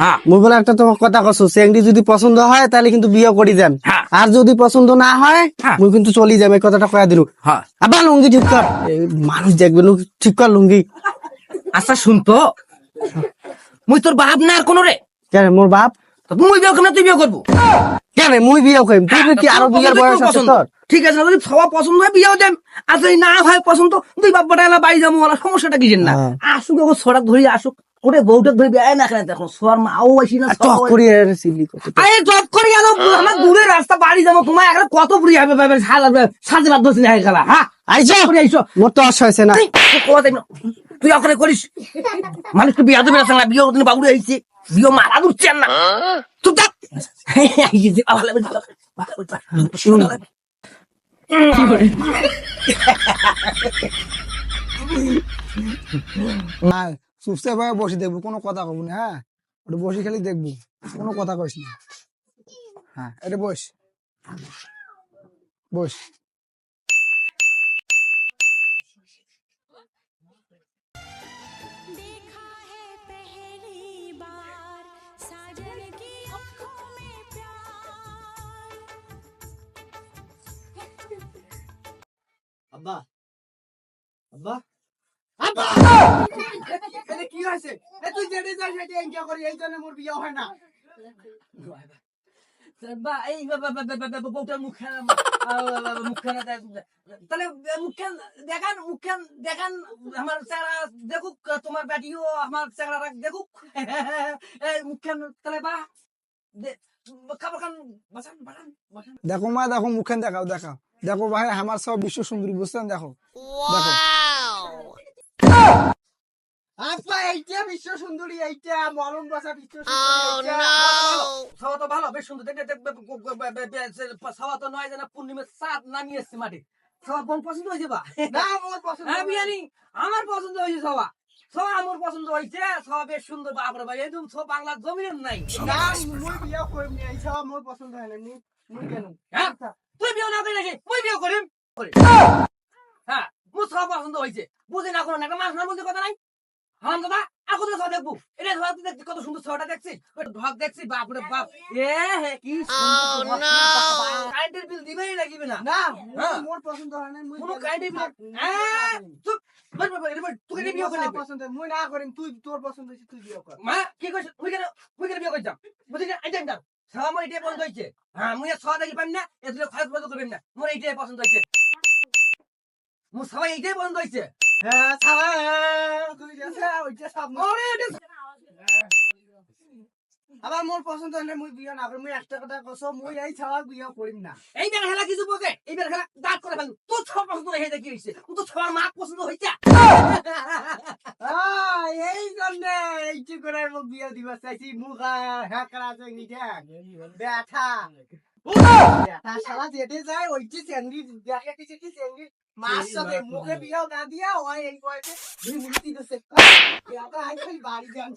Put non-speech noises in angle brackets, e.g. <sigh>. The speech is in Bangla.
হ্যাঁ। মুই বলে একটা তোমার কথা কছো চেংড়ি যদি পছন্দ হয় তাহলে কিন্তু বিয়ে করি যান হ্যাঁ। আর যদি পছন্দ না হয় হ্যাঁ। মুই কিন্তু চলি যাম এই কথাটা কয়া দিলু। আবার লুঙ্গি ঠিক কর। মানুষ দেখবে ঠিক কর লুঙ্গি। আচ্ছা শুনতো মুই তোর বাপ না আর কোন রে? কেন মোর বাপ? মুই বিয়ে করব না তুই বিয়ে করব? কেন মুই বিয়ে করিম? তুই কি আরও বিয়ের বয়স আছে তোর? ঠিক আছে যদি সবার পছন্দ হয় বিয়েও দেন আর যদি না হয় পছন্দ দুই বাপ বটা বাড়ি যাব সমস্যাটা কি না। আসুক ধরি আসুক। করে বউটা ধরি বিয়ে না কেন দেখো সোয়ার মাও আসি না টক করি আর সিলি করতে আরে জব করে গেল আমার দূরের রাস্তা বাড়ি যাব তোমার এখন কত ফুরি হবে ভাবে সাজে বাদ দোষ নিয়ে গেলা হ্যাঁ? আইসো করে আইসো মোর তো অস হয়েছে না। তুই না। ওখানে করিস। মানুষকে বিয়া দেবে না বিয়ে ওখানে বাবুরে আইছে বিয়ে মারা দুচ্ছেন না। তুই যা আইছে, ভালো ভালো ভালো ভালো। না চুপচাপ ভাবে বসে দেখব কোনো কথা কব না হ্যাঁ? ওটা বসে খেলে দেখব কোনো কথা কইস না। হ্যাঁ এটা বস। বস। আব্বা আব্বা আব্বা কি হয়েছে? এ তুই যেতে যাস সেটা এনজয় করি এই জন্য মোর বিয়ে হয় না। দেখুক তোমার আমার চেহারা দেখুক। এই মুখখান তাহলে বা দেখো মা দেখো মুখেন দেখাও দেখাও। দেখো ভাই আমার সব বিশ্ব সুন্দরী বুঝছেন? দেখো দেখো। এইটা বিশ্ব সুন্দরী এইটা মরম বসা বিশ্ব সুন্দরী খাওয়া তো ভালো বেশ সুন্দর। দেখতে তো নয় জানা পূর্ণিমার বোন পছন্দ হয়েছে বা? <laughs> না মোর পছন্দ হ্যাঁ বিয়ানি আমার পছন্দ হয়েছে সবা সবা আমার পছন্দ হয়েছে সবা বেশ সুন্দর বাপরে ভাই একদম সব বাংলার জমিনের নাই। না বিয়ে করিম নি সব পছন্দ হয় না মুই মুই কেন? হ্যাঁ? তুই বিয়ে না করি নাকি? তুই বিয়ে করিম। হ্যাঁ মোর সব পছন্দ হয়েছে বুঝি না কোনো না একটা মাছ না বলতে কথা নাই হারাম দাদা এখন তো দেখব? এটা তুই দেখছিস কত সুন্দর ছটা দেখছিস। ঢক দেখছিস বাপরে বাপ এ হে কি সুন্দর কারেন্টের বিল দিবেই লাগিবে না। না হ্যাঁ। মোর পছন্দ হয় না মুই কোনো কারেন্টের বিল হ্যাঁ চুপ। তুই কেন বিয়ে পছন্দ হয়। মুই না করিম তুই তোর পছন্দ হয়েছে তুই বিয়ে কর। মা কি কইছ? মুই কেন মুই কেন বিয়ে করছাম বুঝলি না? মোর পছন্দ হইছে হ্যাঁ মুই ছয় দেখি পাইম না এগুলো খরচ বন্ধ করবেন না। মোর এইটাই পছন্দ হইছে মোর সবাই এইটাই পছন্দ হইছে আবার মোর পছন্দ না মুই বিয়ে না মুই একটা কথা কছ মুই এই ছাড়া বিয়ে করিম না। এইবার খেলা কিছু বোঝে এইবার খেলা দাঁত করে ফেলু তোর সব পছন্দ হয়ে দেখি হইছে। ও তো সবার মা পছন্দ হইছে। এই জন্য এইটি করে মোক বিয়ে দিবা চাইছি। মুখ হ্যাঁ করা নিঠা ব্যথা ব্যথা। শালা যেতে যায় ওই যে স্যান্ডি দেখে কিছু কি স্যান্ডি? মার সাথে মুখে বিয়েও না দিয়া ওই এই বয়সে দুই ব্যথা আই বাড়ি যান